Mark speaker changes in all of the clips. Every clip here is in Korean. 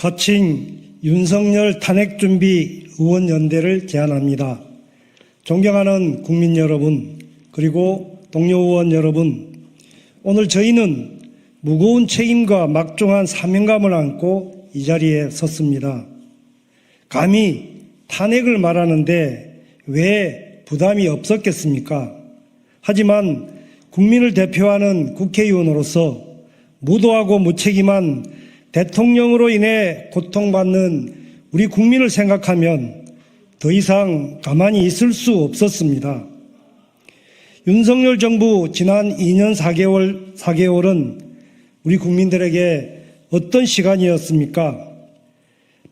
Speaker 1: 거친 윤석열 탄핵준비 의원연대를 제안합니다. 존경하는 국민 여러분, 그리고 동료 의원 여러분, 오늘 저희는 무거운 책임과 막중한 사명감을 안고 이 자리에 섰습니다. 감히 탄핵을 말하는데 왜 부담이 없었겠습니까? 하지만 국민을 대표하는 국회의원으로서 무도하고 무책임한 대통령으로 인해 고통받는 우리 국민을 생각하면 더 이상 가만히 있을 수 없었습니다. 윤석열 정부 지난 2년 4개월, 4개월은 우리 국민들에게 어떤 시간이었습니까?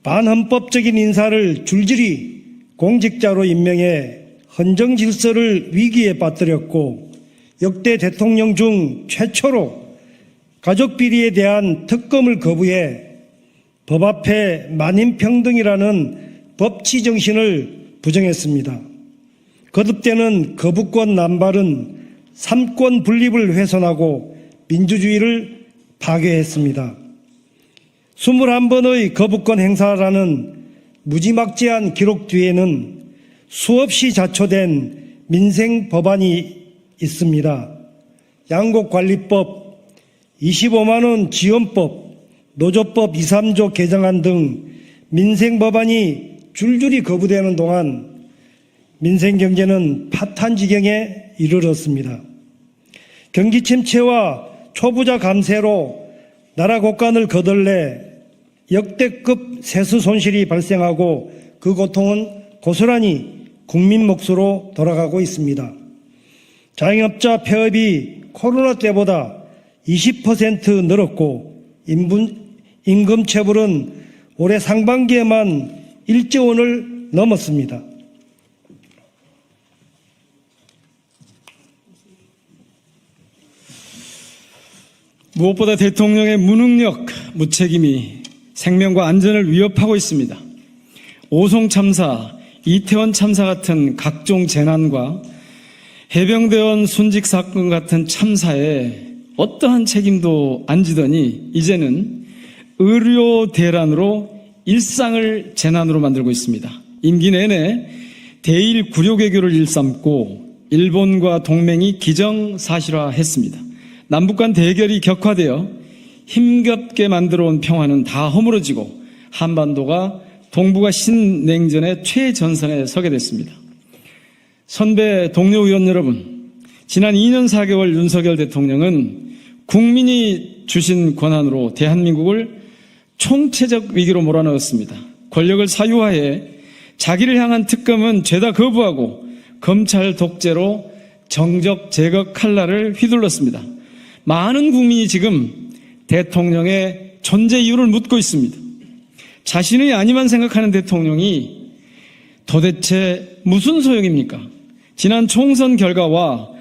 Speaker 1: 반헌법적인 인사를 줄줄이 공직자로 임명해 헌정 질서를 위기에 빠뜨렸고 역대 대통령 중 최초로 가족 비리에 대한 특검을 거부해 법 앞에 만인평등이라는 법치 정신을 부정했습니다. 거듭되는 거부권 남발은 삼권 분립을 훼손하고 민주주의를 파괴했습니다. 21번의 거부권 행사라는 무지막지한 기록 뒤에는 수없이 자초된 민생 법안이 있습니다. 양곡관리법, 25만원 지원법, 노조법 2, 3조 개정안 등 민생 법안이 줄줄이 거부되는 동안 민생 경제는 파탄 지경에 이르렀습니다. 경기 침체와 초부자 감세로 나라 곳간을 거덜내 역대급 세수 손실이 발생하고 그 고통은 고스란히 국민 몫으로 돌아가고 있습니다. 자영업자 폐업이 코로나 때보다 20% 늘었고 인분, 임금 체불은 올해 상반기에만 1조 원을 넘었습니다.
Speaker 2: 무엇보다 대통령의 무능력, 무책임이 생명과 안전을 위협하고 있습니다. 오송 참사, 이태원 참사 같은 각종 재난과 해병대원 순직 사건 같은 참사에 어떠한 책임도 안 지더니 이제는 의료 대란으로 일상을 재난으로 만들고 있습니다. 임기 내내 대일 구려개교를 일삼고 일본과 동맹이 기정사실화했습니다. 남북 간 대결이 격화되어 힘겹게 만들어 온 평화는 다 허물어지고 한반도가 동북아 신냉전의 최전선에 서게 됐습니다. 선배 동료 의원 여러분, 지난 2년 4개월 윤석열 대통령은 국민이 주신 권한으로 대한민국을 총체적 위기로 몰아넣었습니다. 권력을 사유화해 자기를 향한 특검은 죄다 거부하고 검찰 독재로 정적 제거 칼날을 휘둘렀습니다. 많은 국민이 지금 대통령의 존재 이유를 묻고 있습니다. 자신의 아니만 생각하는 대통령이 도대체 무슨 소용입니까? 지난 총선 결과와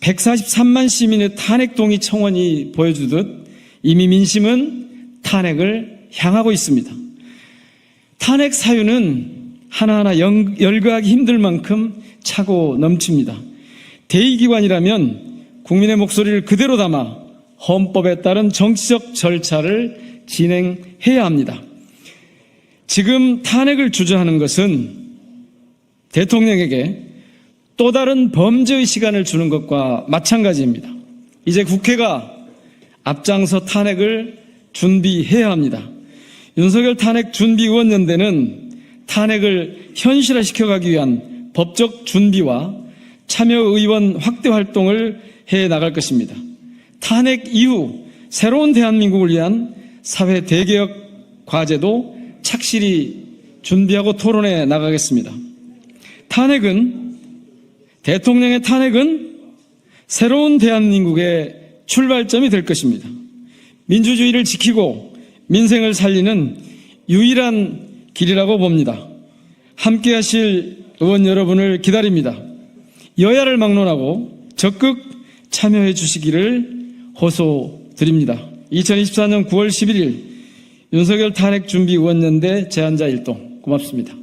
Speaker 2: 143만 시민의 탄핵 동의 청원이 보여주듯 이미 민심은 탄핵을 향하고 있습니다. 탄핵 사유는 하나하나 열거하기 힘들 만큼 차고 넘칩니다. 대의기관이라면 국민의 목소리를 그대로 담아 헌법에 따른 정치적 절차를 진행해야 합니다. 지금 탄핵을 주저하는 것은 대통령에게 또 다른 범죄의 시간을 주는 것과 마찬가지입니다. 이제 국회가 앞장서 탄핵을 준비해야 합니다. 윤석열 탄핵 준비의원연대는 탄핵을 현실화시켜가기 위한 법적 준비와 참여 의원 확대 활동을 해 나갈 것입니다. 탄핵 이후 새로운 대한민국을 위한 사회 대개혁 과제도 착실히 준비하고 토론해 나가겠습니다. 탄핵은 대통령의 탄핵은 새로운 대한민국의 출발점이 될 것입니다. 민주주의를 지키고 민생을 살리는 유일한 길이라고 봅니다. 함께 하실 의원 여러분을 기다립니다. 여야를 막론하고 적극 참여해 주시기를 호소드립니다. 2024년 9월 11일 윤석열 탄핵 준비 의원연대 제안자 일동 고맙습니다.